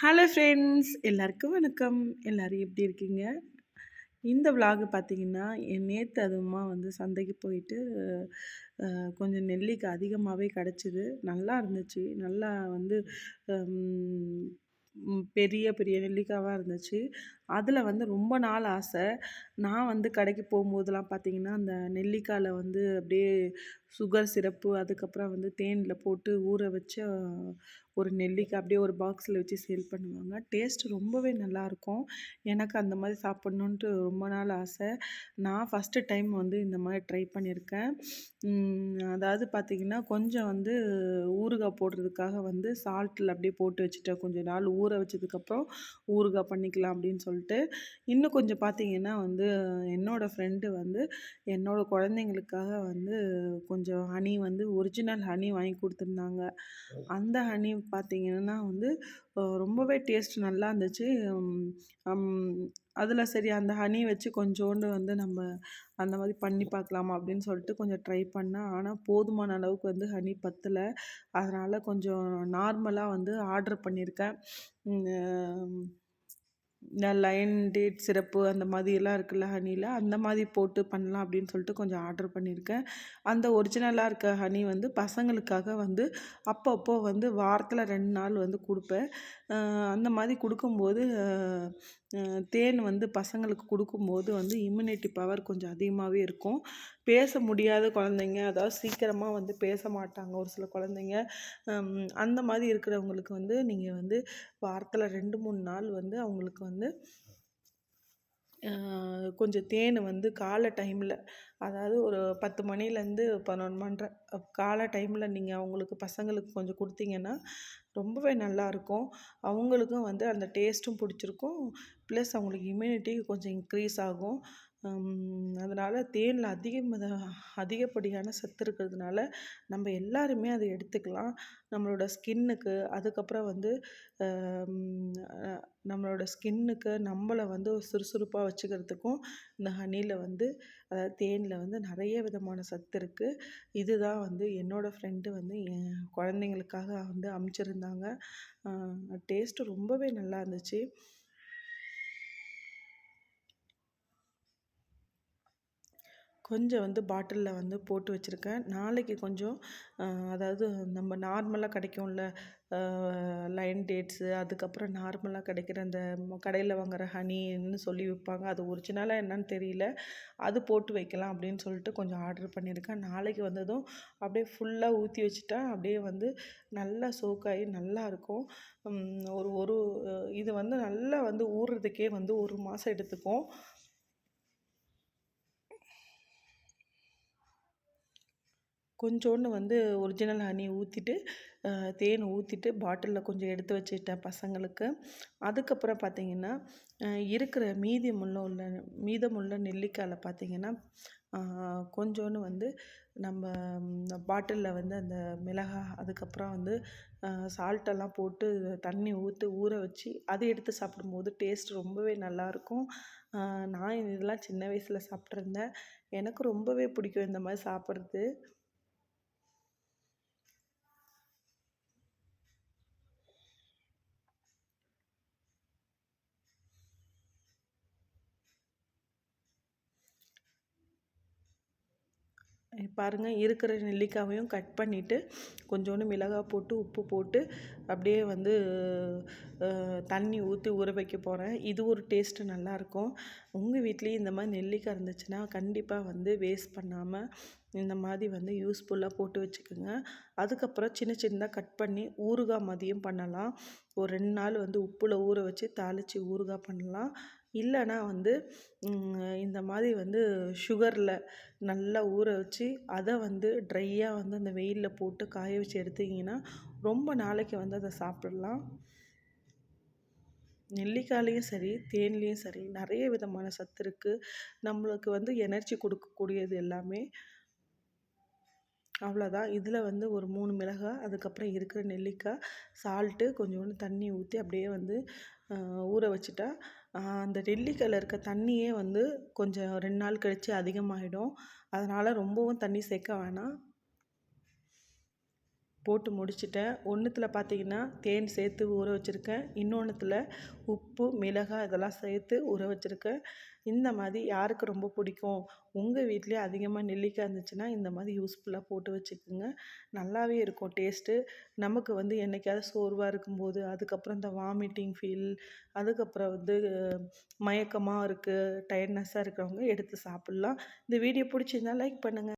Hello friends எல்லாருக்கும் வணக்கம். எல்லோரும் எப்படி இருக்கீங்க? இந்த விலாகு பார்த்தீங்கன்னா என் நேற்று அதுவுமா வந்து சந்தைக்கு போயிட்டு கொஞ்சம் நெல்லிக்காய் அதிகமாகவே கிடச்சிது. நல்லா இருந்துச்சு. நல்லா வந்து பெரிய பெரிய நெல்லிக்காவாக இருந்துச்சு. அதில் வந்து ரொம்ப நாள் ஆசை. நான் வந்து கடைக்கு போகும்போதெல்லாம் பார்த்தீங்கன்னா அந்த நெல்லிக்காயில் வந்து அப்படியே சுகர் சிரப்பு அதுக்கப்புறம் வந்து தேனில் போட்டு ஊற வச்ச ஒரு நெல்லிக்காய் அப்படியே ஒரு பாக்ஸில் வச்சு சேல் பண்ணுவாங்க. டேஸ்ட் ரொம்பவே நல்லாயிருக்கும் எனக்கு அந்த மாதிரி சாப்பிட்ணுன்ட்டு ரொம்ப நாள் ஆசை. நான் ஃபஸ்ட்டு டைம் வந்து இந்த மாதிரி ட்ரை பண்ணியிருக்கேன். அதாவது பார்த்திங்கன்னா கொஞ்சம் வந்து ஊறுகாய் போடுறதுக்காக வந்து சால்ட்டில் அப்படியே போட்டு வச்சுட்டேன். கொஞ்சம் நாள் ஊற வச்சதுக்கப்புறம் ஊறுகாய் பண்ணிக்கலாம் அப்படின்னு சொல்லிட்டு. இன்னும் கொஞ்சம் பார்த்திங்கன்னா வந்து என்னோடய ஃப்ரெண்டு வந்து என்னோடய குழந்தைங்களுக்காக வந்து கொஞ்சம் ஹனி வந்து ஒரிஜினல் ஹனி வாங்கி கொடுத்துருந்தாங்க. அந்த ஹனி பார்த்திங்கன்னா வந்து ரொம்பவே டேஸ்ட் நல்லா இருந்துச்சு. அதில் சரி அந்த ஹனி வச்சு கொஞ்சோண்டு வந்து நம்ம அந்த மாதிரி பண்ணி பார்க்கலாமா அப்படின்னு சொல்லிட்டு கொஞ்சம் ட்ரை பண்ணேன். ஆனால் போதுமான அளவுக்கு வந்து ஹனி பத்தலை. அதனால் கொஞ்சம் நார்மலாக வந்து ஆர்டர் பண்ணியிருக்கேன் இந்த லைன் டேட் சிறப்பு அந்த மாதிரிலாம் இருக்குல்ல ஹனியில் அந்த மாதிரி போட்டு பண்ணலாம் அப்படின்னு சொல்லிட்டு கொஞ்சம் ஆர்டர் பண்ணியிருக்கேன். அந்த ஒரிஜினலாக இருக்க ஹனி வந்து பசங்களுக்காக வந்து அப்பப்போ வந்து வாரத்தில் ரெண்டு நாள் வந்து கொடுப்பேன். அந்த மாதிரி கொடுக்கும்போது தேன் வந்து பசங்களுக்கு கொடுக்கும்போது வந்து இம்யூனிட்டி பவர் கொஞ்சம் அதிகமாகவே இருக்கும். பேச முடியாத குழந்தைங்க அதாவது சீக்கிரமாக வந்து பேச மாட்டாங்க ஒரு சில குழந்தைங்க. அந்த மாதிரி இருக்கிறவங்களுக்கு வந்து நீங்கள் வந்து வாரத்தில் ரெண்டு மூணு நாள் வந்து அவங்களுக்கு வந்து கொஞ்சம் தேன் வந்து காலை டைமில் அதாவது ஒரு பத்து மணிலேருந்து பதினொன்று மணின்ற காலை டைமில் நீங்கள் அவங்களுக்கு பசங்களுக்கு கொஞ்சம் கொடுத்தீங்கன்னா ரொம்பவே நல்லாயிருக்கும் அவங்களுக்கும் வந்து அந்த டேஸ்ட்டும் பிடிச்சிருக்கும். ப்ளஸ் அவங்களுக்கு இம்யூனிட்டி கொஞ்சம் இன்க்ரீஸ் ஆகும். அதனால் தேனில் அதிகம் அதிகப்படியான சத்து இருக்கிறதுனால நம்ம எல்லாருமே அதை எடுத்துக்கலாம். நம்மளோட ஸ்கின்னுக்கு அதுக்கப்புறம் வந்து நம்மளோட ஸ்கின்னுக்கு நம்மளை வந்து சுறுசுறுப்பாக வச்சுக்கிறதுக்கும் இந்த ஹனியில் வந்து அதாவது தேனில் வந்து நிறைய விதமான சத்து இருக்குது இதுதான் வந்து என்னோடய ஃப்ரெண்டு வந்து என் குழந்தைங்களுக்காக வந்து அமைச்சிருந்தாங்க. டேஸ்ட்டு ரொம்பவே நல்லா இருந்துச்சு. கொஞ்சம் வந்து பாட்டிலில் வந்து போட்டு வச்சுருக்கேன். நாளைக்கு கொஞ்சம் அதாவது நம்ம நார்மலாக கிடைக்கும்ல லைன் டேட்ஸு அதுக்கப்புறம் நார்மலாக கிடைக்கிற அந்த கடையில் வாங்குகிற ஹனின்னு சொல்லி விற்பாங்க அது ஒரிஜினலாக என்னன்னு தெரியல. அது போட்டு வைக்கலாம் அப்படின்னு சொல்லிட்டு கொஞ்சம் ஆர்டர் பண்ணியிருக்கேன். நாளைக்கு வந்ததும் அப்படியே ஃபுல்லாக ஊற்றி வச்சுட்டா அப்படியே வந்து நல்லா சோக்காகி நல்லாயிருக்கும் ஒரு ஒரு இது வந்து நல்லா வந்து ஊறுறதுக்கே வந்து ஒரு மாதம் எடுத்துக்கும். கொஞ்சோண்டு வந்து ஒரிஜினல் ஹனி ஊற்றிட்டு தேன் ஊற்றிட்டு பாட்டிலில் கொஞ்சம் எடுத்து வச்சுட்டேன் பசங்களுக்கு. அதுக்கப்புறம் பார்த்திங்கன்னா இருக்கிற மீதமுள்ள உள்ள மீதமுள்ள நெல்லிக்காயில் பார்த்திங்கன்னா கொஞ்சோண்டு வந்து நம்ம பாட்டிலில் வந்து அந்த மிளகா அதுக்கப்புறம் வந்து சால்ட்டெல்லாம் போட்டு தண்ணி ஊற்றி ஊற வச்சு அதை எடுத்து சாப்பிடும்போது டேஸ்ட் ரொம்பவே நல்லாயிருக்கும் நான் இதெல்லாம் சின்ன வயசில் சாப்பிட்ருந்தேன் எனக்கு ரொம்பவே பிடிக்கும் இந்த மாதிரி சாப்பிட்றது. பாருங்கள் இருக்கிற நெல்லிக்காவையும் கட் பண்ணிவிட்டு கொஞ்சோண்டு மிளகாய் போட்டு உப்பு போட்டு அப்படியே வந்து தண்ணி ஊற்றி ஊற வைக்க போகிறேன் இது ஒரு டேஸ்ட்டு நல்லாயிருக்கும் உங்கள் வீட்லேயும் இந்த மாதிரி நெல்லிக்காய் இருந்துச்சுன்னா கண்டிப்பாக வந்து வேஸ்ட் பண்ணாமல் இந்த மாதிரி வந்து யூஸ்ஃபுல்லாக போட்டு வச்சுக்கோங்க. அதுக்கப்புறம் சின்ன சின்னதாக கட் பண்ணி ஊறுகாய் மதியம் பண்ணலாம். ஒரு ரெண்டு நாள் வந்து உப்பில் ஊற வச்சு தாளித்து ஊறுகாய் பண்ணலாம். இல்லைனா வந்து இந்த மாதிரி வந்து சுகரில் நல்லா ஊற வச்சு அதை வந்து ட்ரையாக வந்து அந்த வெயிலில் போட்டு காய வச்சு எடுத்தீங்கன்னா ரொம்ப நாளைக்கு வந்து அதை சாப்பிடலாம். நெல்லிக்காயிலையும் சரி தேன்லேயும் சரி நிறைய விதமான சத்து இருக்குது நம்மளுக்கு வந்து எனர்ஜி கொடுக்கக்கூடியது எல்லாமே. அவ்வளோதான். இதில் வந்து ஒரு மூணு மிளகாய் அதுக்கப்புறம் இருக்கிற நெல்லிக்காய் சால்ட்டு கொஞ்சோண்டு தண்ணி ஊற்றி அப்படியே வந்து ஊற வச்சுட்டா அந்த நெல்லிக்காயில் இருக்க தண்ணியே வந்து கொஞ்சம் ரெண்டு நாள் கழித்து அதிகமாகிடும் அதனால் ரொம்பவும் தண்ணி சேர்க்க வேணாம். போட்டு முடிச்சிட்டேன். ஒன்றுத்தில் பார்த்தீங்கன்னா தேன் சேர்த்து ஊற வச்சுருக்கேன். இன்னொன்றுத்தில் உப்பு மிளகாய் இதெல்லாம் சேர்த்து ஊற வச்சுருக்கேன். இந்த மாதிரி யாருக்கு ரொம்ப பிடிக்கும்? உங்கள் வீட்லேயே அதிகமாக நெல்லிக்காய் இருந்துச்சுன்னா இந்த மாதிரி யூஸ்ஃபுல்லாக போட்டு வச்சுக்கோங்க. நல்லாவே இருக்கும் டேஸ்ட்டு நமக்கு வந்து என்றைக்காவது சோர்வாக இருக்கும்போது அதுக்கப்புறம் இந்த வாமிட்டிங் ஃபீல் அதுக்கப்புறம் வந்து மயக்கமாக இருக்குது டயர்ட்னஸாக இருக்கிறவங்க எடுத்து சாப்பிட்லாம். இந்த வீடியோ பிடிச்சிருந்தா லைக் பண்ணுங்கள்